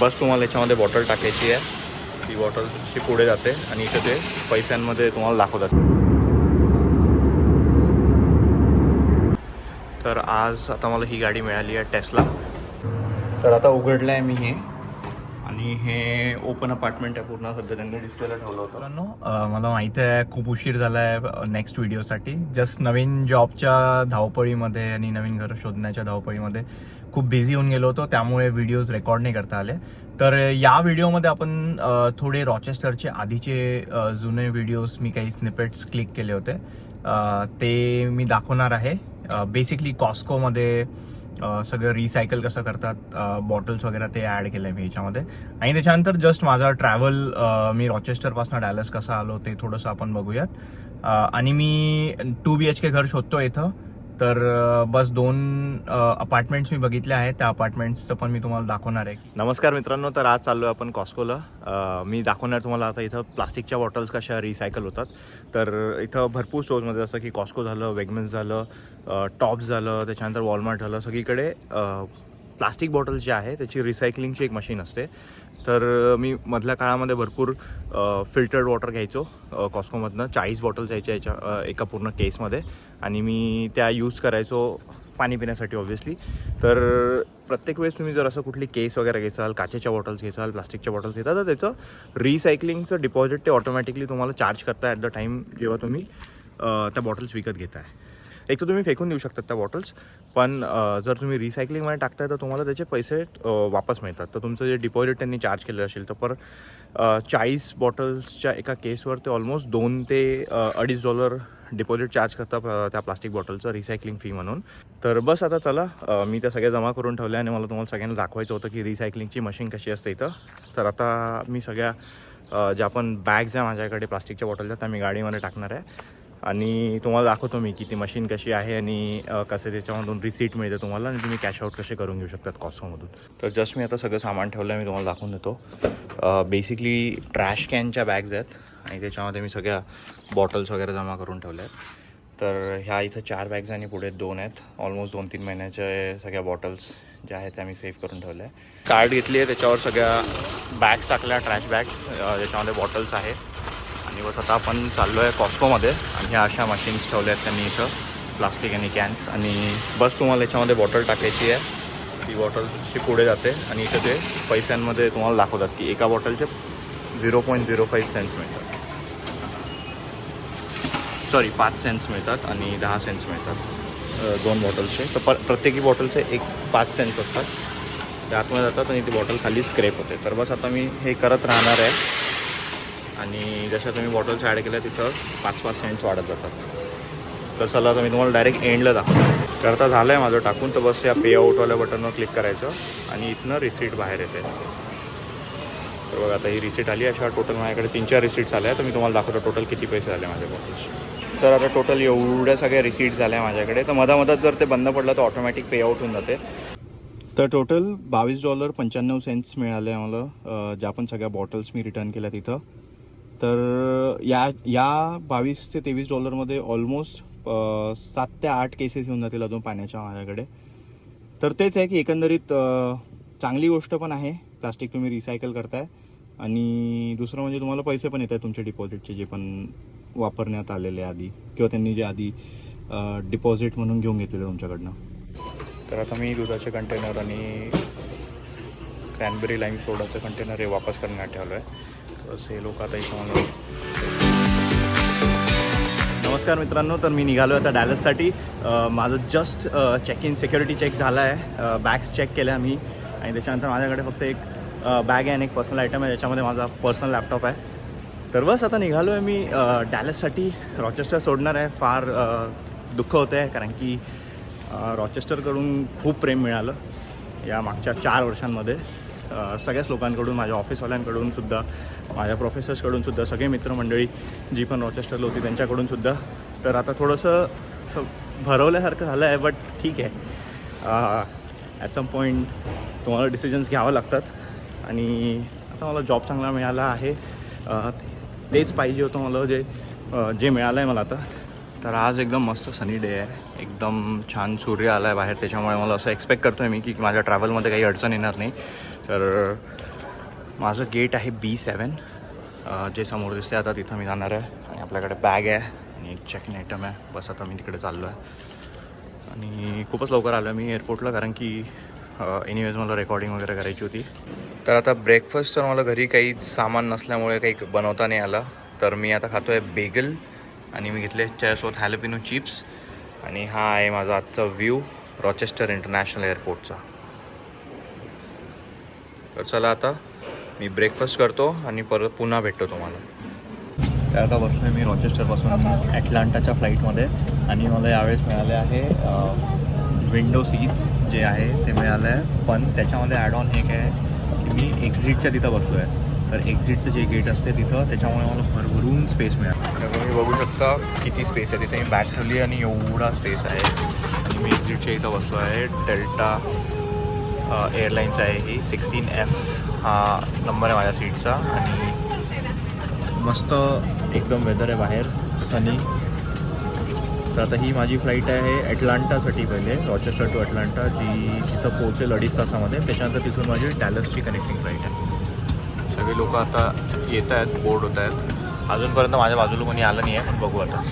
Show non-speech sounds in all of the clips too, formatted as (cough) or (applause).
बस तुम्हाला याच्यामध्ये बॉटल टाकायची आहे. ती बॉटल अशी पुढे जाते आणि इथे ते पैशांमध्ये तुम्हाला दाखवतात. तर आज आता मला ही गाडी मिळाली आहे टेस्ला तर आता उघडलं आहे मी हे. आणि हे ओपन अपार्टमेंट आहे पूर्ण. सध्या त्यांनी डिस्प्लेला ठेवलं होतं. मित्रांनो मला माहिती आहे खूप उशीर झाला आहे नेक्स्ट व्हिडिओसाठी जस्ट नवीन जॉबच्या धावपळीमध्ये आणि नवीन घर शोधण्याच्या धावपळीमध्ये खूप बिझी होऊन गेलो होतो. त्यामुळे व्हिडिओज रेकॉर्ड नाही करता आले. तर या व्हिडिओमध्ये आपण थोडे रॉचेस्टरचे आधीचे जुने व्हिडिओज मी काही स्निपेट्स क्लिक केले होते. ते मी दाखवणार आहे. बेसिकली कॉस्कोमध्ये सगळं रिसायकल कसं करतात बॉटल्स वगैरे ते ॲड केलं आहे मी याच्यामध्ये. आणि त्याच्यानंतर जस्ट माझा ट्रॅव्हल मी रॉचेस्टरपासून डॅलस कसा आलो ते थोडंसं आपण बघूयात. आणि मी टू बी एच के घर शोधतो इथं. तर बस दोन अपार्टमेंट्स मी बघितले आहेत. त्या अपार्टमेंट्सचं पण मी तुम्हाला दाखवणार आहे. नमस्कार मित्रांनो तर आज चाललो आहे आपण कॉस्कोला मी दाखवणार तुम्हाला आता इथं प्लास्टिकच्या बॉटल्स कशा रिसायकल होतात. तर इथं भरपूर स्टोर्समध्ये जसं की कॉस्को झालं वेगमेन्स झालं टॉप्स झालं त्याच्यानंतर वॉलमार्ट झालं. सगळीकडे प्लास्टिक बॉटल्स जे आहे त्याची रिसायकलिंगची एक मशीन असते. तर मी मधल्या काळामध्ये भरपूर फिल्टर्ड वॉटर घ्यायचो कॉस्कोमधनं चाळीस बॉटल्स यायच्या याच्या एका पूर्ण केसमध्ये आणि मी त्या यूज करायचो पाणी पिण्यासाठी ऑब्व्हियसली तर प्रत्येक वेळेस तुम्ही जर असं कुठली केस वगैरे घेसाल काचेच्या बॉटल्स घेसाल प्लास्टिकच्या बॉटल्स घेता तर त्याचं रिसायकलिंगचं डिपॉझिट ते ऑटोमॅटिकली तुम्हाला चार्ज करता ॲट द टाईम जेव्हा तुम्ही त्या बॉटल्स विकत घेताय. एक तर तुम्ही फेकून देऊ शकतात त्या बॉटल्स पण जर तुम्ही रिसायकलिंगमध्ये टाकताय तर तुम्हाला त्याचे पैसे वापस मिळतात. तर तुमचं जे डिपॉझिट त्यांनी चार्ज केलेलं असेल तर पर चाळीस बॉटल्सच्या एका केसवर ते ऑलमोस्ट दोन ते अडीच डॉलर डिपॉझिट चार्ज करता त्या प्लास्टिक बॉटलचं रिसायकलिंग फी म्हणून. तर बस आता चला मी त्या सगळ्या जमा करून ठेवल्या आणि मला तुम्हाला सगळ्यांना दाखवायचं होतं की रिसायकलिंगची मशीन कशी असते इथं. तर आता मी सगळ्या ज्या पण बॅग्स आहे माझ्याकडे प्लास्टिकच्या बॉटलच्या त्या मी गाडीमध्ये टाकणार आहे. आणि तुम्हाला दाखवतो मी की ती मशीन कशी आहे आणि कसं त्याच्यामधून रिसीट मिळते तुम्हाला आणि तुम्ही कॅश आउट कसे करून घेऊ शकतात कॉस्कोमधून तर जस्ट मी आता सगळं सामान ठेवलं आहे मी तुम्हाला दाखवून देतो. बेसिकली ट्रॅश कॅनच्या बॅग्ज आहेत आणि त्याच्यामध्ये मी सगळ्या बॉटल्स वगैरे जमा करून ठेवल्या आहेत तर ह्या इथं चार बॅग्ज आणि पुढे दोन आहेत. ऑलमोस्ट दोन तीन महिन्याच्या सगळ्या बॉटल्स ज्या आहेत त्या मी सेव्ह करून ठेवल्या. आहे कार्ड घेतली आहे त्याच्यावर सगळ्या बॅग्स टाकल्या ट्रॅश बॅग ज्याच्यामध्ये बॉटल्स आहेत आणि बस आता आपण चाललो आहे कॉस्कोमध्ये आणि ह्या अशा मशीन्स ठेवल्या आहेत त्यांनी इथं. प्लास्टिक आणि कॅन्स आणि बस तुम्हाला याच्यामध्ये बॉटल टाकायची आहे. ती बॉटलची पुढे जाते आणि इथं ते पैशांमध्ये तुम्हाला दाखवतात की एका बॉटलचे zero point zero five cents मिळतात. सॉरी पाच सेन्स मिळतात आणि दहा सेन्स मिळतात. दोन बॉटल्सचे तर प प्रत्येकी बॉटलचे एक पाच सेन्स असतात. ते आतमध्ये जातात आणि ती बॉटल खाली स्क्रेप होते. तर बस आता मी हे करत राहणार आहे. आणि जशा तुम्ही बॉटल्स ॲड केल्या तिथं पाच पाच सेंट्स वाढत जातात. तर चला आता मी तुम्हाला डायरेक्ट एंडला दाखवतो. करता झालं आहे माझं टाकून तर बस या पे आऊटवाल्या बटनवर क्लिक करायचं आणि इथनं रिसीट बाहेर येते. तर बघा आता ही रिसीट आली. अशा टोटल माझ्याकडे तीन चार रिसीट्स आल्या. तर मी तुम्हाला दाखवतो टोटल किती पैसे झाले माझ्या बॉटल्स तर आता टोटल एवढ्या सगळ्या रिसीट झाल्या माझ्याकडे. तर मधामधात जर ते बंद पडलं तर ऑटोमॅटिक पे आऊट होऊन जाते. तर टोटल बावीस डॉलर पंच्याण्णव सेंट्स मिळाले मला ज्या पण सगळ्या बॉटल्स मी रिटर्न केल्या तिथं. तर या या बावीस ते तेवीस डॉलरमध्ये ऑलमोस्ट सात ते आठ केसेस येऊन जातील अजून पाण्याच्या माझ्याकडे. तर तेच आहे की एकंदरीत चांगली गोष्ट पण आहे. प्लास्टिक तुम्ही रिसायकल करताय. आणि दुसरं म्हणजे तुम्हाला पैसे पण येत आहेत तुमचे डिपॉझिटचे जे पण वापरण्यात आलेले आधी. किंवा त्यांनी जे आधी डिपॉझिट म्हणून घेऊन घेतलेलं तुमच्याकडनं. तर आता मी दुधाचे कंटेनर आणि क्रॅनबेरी लाईम सोडाचं कंटेनर हे वापस करण्यात ठेवलं आहे बस हे लोक आता इथं नमस्कार मित्रांनो तर मी निघालो आहे आता डॅलससाठी माझं just check in security check झाला आहे बॅग्स चेक केल्या मी. आणि त्याच्यानंतर माझ्याकडे फक्त एक बॅग आहे आणि एक पर्सनल आयटम आहे ज्याच्यामध्ये माझा पर्सनल लॅपटॉप आहे. तर बस आता निघालो आहे मी डॅलससाठी रॉचेस्टर सोडणार आहे. फार दुःख होतं आहे कारण की रॉचेस्टरकडून खूप प्रेम मिळालं या मागच्या चार वर्षांमध्ये. सगळ्याच लोकांकडून माझ्या ऑफिसवाल्यांकडून सुद्धा माझ्या प्रोफेसर्सकडून सुद्धा सगळे मित्रमंडळी जी पण रॉचेस्टरला होती त्यांच्याकडून सुद्धा. तर आता थोडंसं स भरवल्यासारखं झालं आहे बट ठीक आहे. ॲट सम पॉईंट तुम्हाला डिसिजन्स घ्यावं लागतात. आणि आता मला जॉब चांगला मिळाला आहे. तेच पाहिजे होतं मला जे जे मिळालं आहे मला आता. तर आज एकदम मस्त सनी डे आहे. एकदम छान सूर्य आला आहे बाहेर. त्याच्यामुळे मला असं एक्सपेक्ट करतो आहे मी की माझ्या ट्रॅव्हलमध्ये काही अडचण येणार नाही. तर माझं गेट आहे बी सेवन जे समोर दिसते आता तिथं मी जाणार आहे. आणि आपल्याकडे बॅग आहे आणि एक चेक इन आयटम आहे. बस आता मी तिकडे चाललो आहे आणि खूपच लवकर आलो आहे मी एअरपोर्टला कारण की एनिवेज मला रेकॉर्डिंग वगैरे करायची होती. तर आता ब्रेकफास्ट तर मला घरी काही सामान नसल्यामुळे काही बनवता नाही आलं. तर मी आता खातो आहे बेगल आणि मी घेतले त्याच्यासोबत हॅलोपिनो चिप्स आणि हा आहे माझा आजचा व्ह्यू रॉचेस्टर इंटरनॅशनल एअरपोर्टचा तर चला आता मी ब्रेकफास्ट करतो आणि परत पुन्हा भेटतो तुम्हाला. तर आता बसलो आहे मी रॉचेस्टरपासून ॲटलांटाच्या फ्लाईटमध्ये आणि मला यावेळेस मिळाले आहे विंडो सीट्स जे आहे ते मिळालं आहे. पण त्याच्यामध्ये ॲड ऑन हे काय आहे की मी एक्झिटच्या तिथं बसलो आहे तर एक्झिटचं जे गेट असते तिथं त्याच्यामुळे मला भरभरून स्पेस मिळाला. तर तुम्ही बघू शकता किती स्पेस आहे तिथे. मी बॅग ठेवली आणि एवढा स्पेस आहे. आणि मी एक्झिटच्या इथं बसलो आहे डेल्टा एअरलाईन्स आहे ही. सिक्स्टीन एफ हा नंबर आहे माझ्या सीटचा आणि मस्त एकदम वेदर आहे बाहेर सनी तर आता ही माझी फ्लाईट आहे ॲटलांटासाठी पहिले रॉचेस्टर टू अटलांटा जी तिथं पोहोचेल अडीच तासामध्ये. त्याच्यानंतर तिथून माझी डॅलसची कनेक्टिंग फ्लाईट आहे. सगळे लोक आता येत आहेत बोर्ड होत आहेत अजूनपर्यंत माझ्या बाजूला कोणी आलं नाही आहे पण बघू आता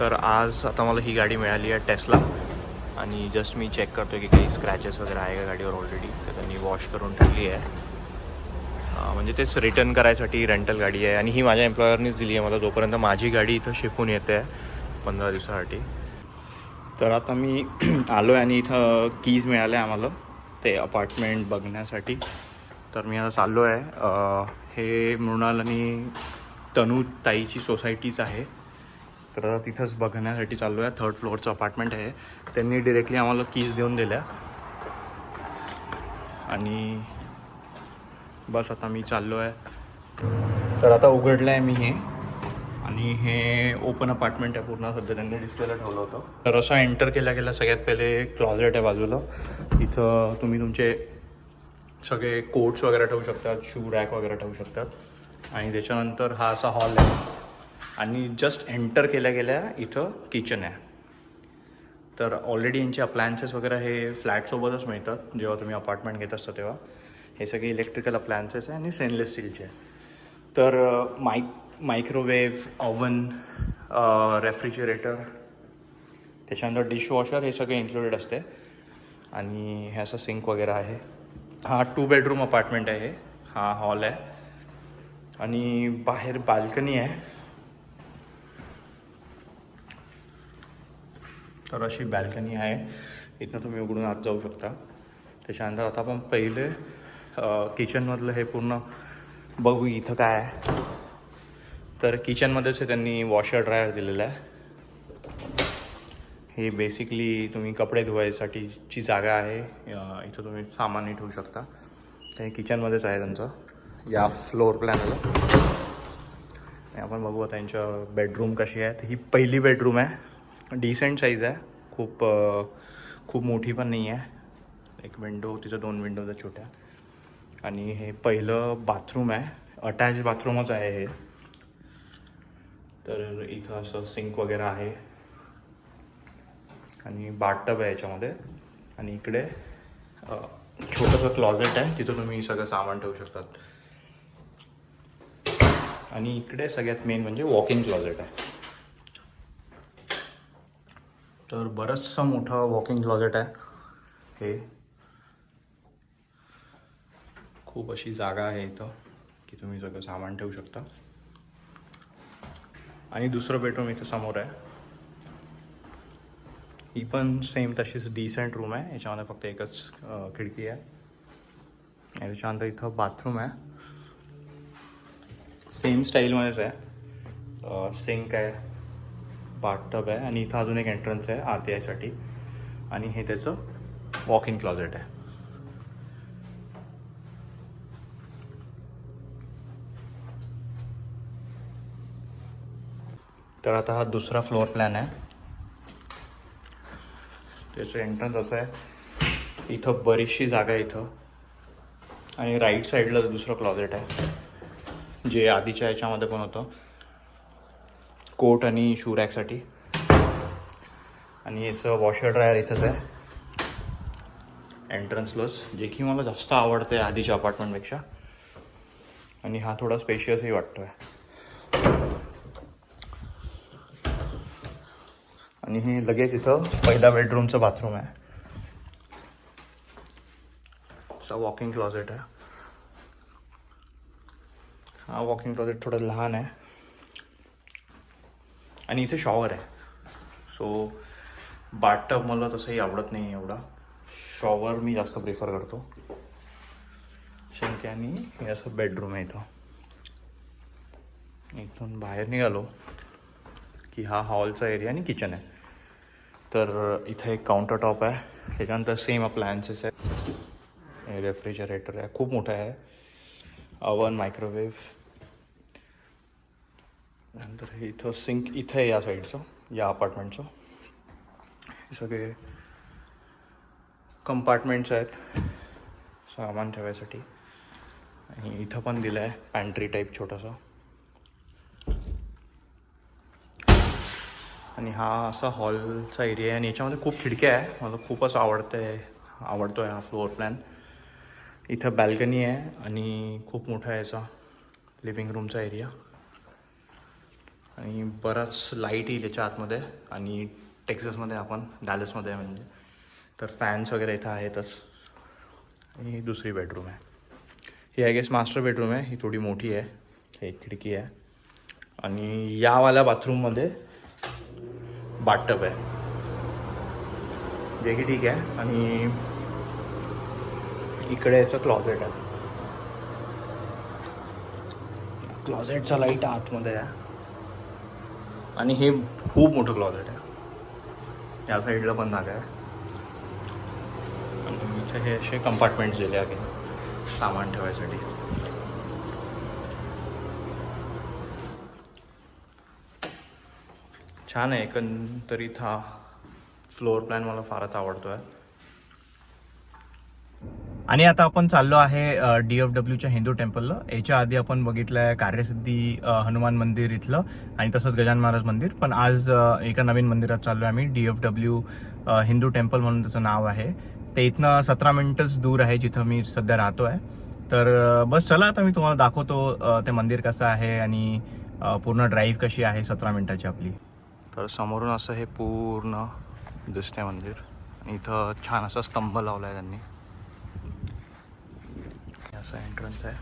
तर आज आता मला ही गाडी मिळाली आहे टेस्ला आणि जस्ट मी चेक करतो की काही स्क्रॅचेस वगैरे आहे का गाडीवर ऑलरेडी तर त्यांनी वॉश करून ठेवली आहे. म्हणजे तेच रिटर्न करायसाठी रेंटल गाडी आहे. आणि ही माझ्या एम्प्लॉयरनीच दिली आहे. मला जोपर्यंत माझी गाडी इथं शिकून येते आहे पंधरा दिवसासाठी. तर आता मी (clears throat) आलो आहे आणि इथं कीज मिळाले आम्हाला. ते अपार्टमेंट बघण्यासाठी. तर मी आता चाललो आहे हे मृणाल आणि तनू ताईची सोसायटीच आहे. तर आता तिथंच बघण्यासाठी चाललो आहे थर्ड फ्लोअरचं अपार्टमेंट आहे. त्यांनी डिरेक्टली आम्हाला कीज देऊन दिल्या. आणि बस आता मी चाललो आहे तर आता उघडलं आहे मी हे. आणि हे ओपन अपार्टमेंट आहे पूर्ण. सध्या त्यांनी डिस्प्लेला ठेवलं होतं. तर असं एंटर केल्या गेल्या सगळ्यात पहिले क्लॉझेट आहे बाजूला. इथं तुम्ही तुमचे सगळे कोट्स वगैरे ठेवू शकतात शू रॅक वगैरे ठेवू शकतात. आणि त्याच्यानंतर हा असा हॉल आहे. आणि जस्ट एंटर केल्या गेल्या इथं किचन आहे. तर ऑलरेडी यांचे अप्लायन्सेस वगैरे हे फ्लॅटसोबतच मिळतात. जेव्हा तुम्ही अपार्टमेंट घेत असता तेव्हा. हे सगळे इलेक्ट्रिकल अप्लायन्सेस आहे आणि स्टेनलेस स्टीलचे तर माईक मायक्रोवेव्ह ओव्हन रेफ्रिजरेटर त्याच्यानंतर डिशवॉशर हे सगळे इन्क्लुडेड असते. आणि हे असं सिंक वगैरे आहे. हा टू बेडरूम अपार्टमेंट आहे हे. हा हॉल आहे. आणि बाहेर बाल्कनी आहे. तर अशी बॅल्कनी आहे. इथनं तुम्ही उघडून आत जाऊ शकता. त्याच्यानंतर आता आपण पहिले किचनमधलं हे पूर्ण बघू इथं काय आहे. तर किचनमध्येच हे त्यांनी वॉशर ड्रायर दिलेलं आहे. हे बेसिकली तुम्ही कपडे धुवायसाठीची जागा आहे. इथं तुम्ही सामान ठेवू शकता. ते किचनमध्येच आहे त्यांचं. या फ्लोअर प्लॅनला आणि आपण बघू आता त्यांच्या बेडरूम कशी आहे. तर ही पहिली बेडरूम आहे. डिसेंट साईज आहे. खूप खूप मोठी पण नाही आहे एक विंडो तिथं दोन विंडोज आहेत छोट्या. आणि हे पहिलं बाथरूम आहे. अटॅच बाथरूमच आहे हे. तर इथं असं सिंक वगैरे आहे. आणि बाथटब आहे याच्यामध्ये. आणि इकडे छोटंसं क्लॉजेट आहे. तिथं तुम्ही सगळं सामान ठेवू शकतात. आणि इकडे सगळ्यात मेन म्हणजे वॉक इन आहे. तर बरंचसं मोठं वॉकिंग क्लॉजेट आहे. हे. खूप अशी जागा आहे इथं की तुम्ही सगळं सामान ठेवू शकता. आणि दुसरं बेडरूम इथं समोर आहे. ही पण सेम तशीच डिसेंट रूम आहे. याच्यामध्ये फक्त एकच खिडकी आहे. याच्यानंतर त्याच्यानंतर इथं बाथरूम आहे. सेम स्टाईलमध्येच आहे. सिंक आहे. बाथटब आहे आणि इथं अजून एक एंट्रन्स आहे आत यायसाठी आणि हे त्याचं वॉक इन क्लॉझेट आहे. तर आता हा दुसरा फ्लोअर प्लॅन आहे. त्याचं एंट्रन्स असं आहे. इथं बरीचशी जागा आहे इथं. आणि राईट साईडला दुसरं क्लॉजेट आहे. जे आधीच्या याच्यामध्ये पण होतं. कोट आणि शू रॅकसाठी आणि याचं वॉशर ड्रायर इथंच आहे. एंट्रन्सलाच जे की मला जास्त आवडते आधीच्या अपार्टमेंटपेक्षा आणि हा थोडा स्पेशियसही वाटतो आहे आणि हे लगेच इथं पहिल्या बेडरूमचं बाथरूम आहे. असा वॉकिंग क्लॉजेट आहे. हा वॉकिंग क्लॉजेट थोडं लहान आहे. आणि इथे शॉवर आहे. सो बाटटब मला तसंही आवडत नाही एवढा. शॉवर मी जास्त प्रिफर करतो. शंके आणि हे असं बेडरूम आहे इथं. इथून बाहेर निघालो की हा हॉलचा एरिया आणि किचन आहे. तर इथे एक काउंटर टॉप आहे. त्याच्यानंतर सेम अप्लायन्सेस आहे रेफ्रिजरेटर आहे. खूप मोठा आहे. अवन मायक्रोवेव्ह नंतर हे इथं सिंक इथं आहे या साईडचं या अपार्टमेंटचं. हे सगळे कंपार्टमेंट्स आहेत सामान ठेवायसाठी. आणि इथं पण दिलं आहे पॅन्ट्री टाईप छोटासा. आणि हा असा हॉलचा एरिया आहे आणि याच्यामध्ये खूप खिडक्या आहे. मला खूपच आवडते आवडतो आहे हा फ्लोअर प्लॅन इथं बॅल्कनी आहे आणि खूप मोठा आहे याचा लिव्हिंग रूमचा एरिया आणि बराच लाइट येईल याच्या आतमध्ये आणि टेक्सासमध्ये आपण डॅलसमध्ये आहे म्हणजे. तर फॅन्स वगैरे इथं आहेतच. आणि दुसरी बेडरूम आहे. ही आय गेस मास्टर बेडरूम आहे. ही थोडी मोठी आहे. ही एक खिडकी आहे. आणि यावाल्या बाथरूममध्ये बाटप आहे. जे की ठीक आहे. आणि इकडे याचं क्लॉझेट आहे. क्लॉझेटचा लाइट आतमध्ये आहे. आणि हे खूप मोठं क्लॉजेट आहे. या साईडला पण जागा आहे. आणि इथे हे असे कंपार्टमेंट्स दिले आहे. सामान ठेवायसाठी. छान आहे. एकंदरीत हा फ्लोअर प्लॅन मला फारच आवडतो आहे आणि आता आपण चाललो आहे डी एफ डब्ल्यूच्या हिंदू टेम्पलला. याच्या आधी आपण बघितलं आहे कार्यसिद्धी हनुमान मंदिर इथलं आणि तसंच गजान महाराज मंदिर. पण आज एका नवीन मंदिरात चाललो आहे आम्ही D F W Hindu temple म्हणून त्याचं नाव आहे. ते इथनं सतरा मिनटंच दूर आहे जिथं मी सध्या राहतो आहे तर बस चला आता मी तुम्हाला दाखवतो ते मंदिर कसं आहे आणि पूर्ण ड्राईव्ह कशी आहे सतरा मिनिटाची आपली. तर समोरून असं हे पूर्ण दिसते मंदिर. आणि इथं छान असा स्तंभ लावला आहे त्यांनी. असं एंट्रन्स आहे.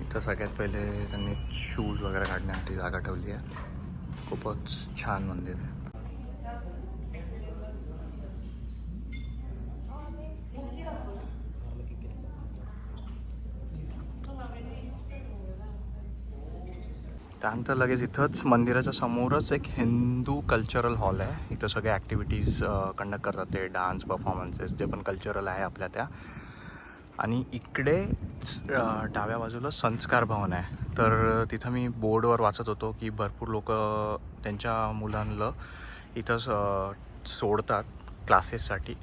इथं सगळ्यात पहिले त्यांनी शूज वगैरे काढण्यासाठी जागा ठेवली आहे. खूपच छान मंदिर आहे. त्यानंतर लगेच इथंच मंदिराच्या समोरच एक हिंदू कल्चरल हॉल आहे. इथं सगळे ॲक्टिव्हिटीज कंडक्ट करतात ते डान्स परफॉर्मन्सेस जे पण कल्चरल आहे आपल्या त्या. आणि इकडे डाव्या बाजूला संस्कार भवन आहे. तर तिथं मी बोर्डवर वाचत होतो की भरपूर लोक त्यांच्या मुलांना इथं सोडतात क्लासेससाठी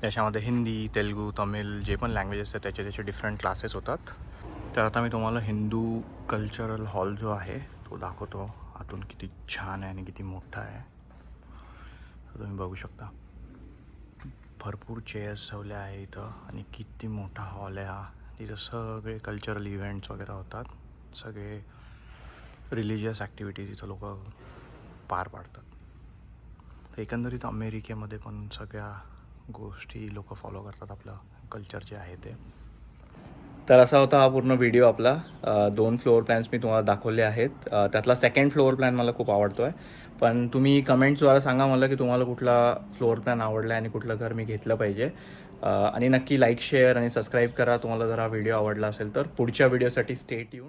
त्याच्यामध्ये हिंदी तेलगू तमिळ जे पण लँग्वेजेस आहेत त्याचे त्याचे डिफरंट क्लासेस होतात. तर आता मी तुम्हाला हिंदू कल्चरल हॉल जो आहे तो दाखवतो. आतून किती छान आहे आणि किती मोठा आहे. तुम्ही बघू शकता. भरपूर चेअर्स ठेवल्या आहे इथं आणि किती मोठा हॉल आहे हा. तिथं सगळे कल्चरल इव्हेंट्स वगैरे होतात. सगळे रिलिजियस ॲक्टिव्हिटीज इथं लोक पार पाडतात. तर एकंदरीत अमेरिकेमध्ये पण सगळ्या गोष्टी लोक फॉलो करतात आपलं कल्चर जे आहे ते. तर असा होता हा पूर्ण व्हिडिओ आपला. दोन फ्लोअर प्लॅन्स मी तुम्हाला दाखवले आहेत. त्यातला सेकंड फ्लोअर प्लॅन मला खूप आवडतो आहे पण तुम्ही कमेंट्सद्वारा सांगा मला की तुम्हाला कुठला फ्लोअर प्लॅन आवडला आहे आणि कुठलं घर मी घेतलं पाहिजे. आणि नक्की लाईक शेअर आणि सबस्क्राईब करा. तुम्हाला जर हा व्हिडिओ आवडला असेल तर पुढच्या व्हिडिओसाठी स्टेट येऊन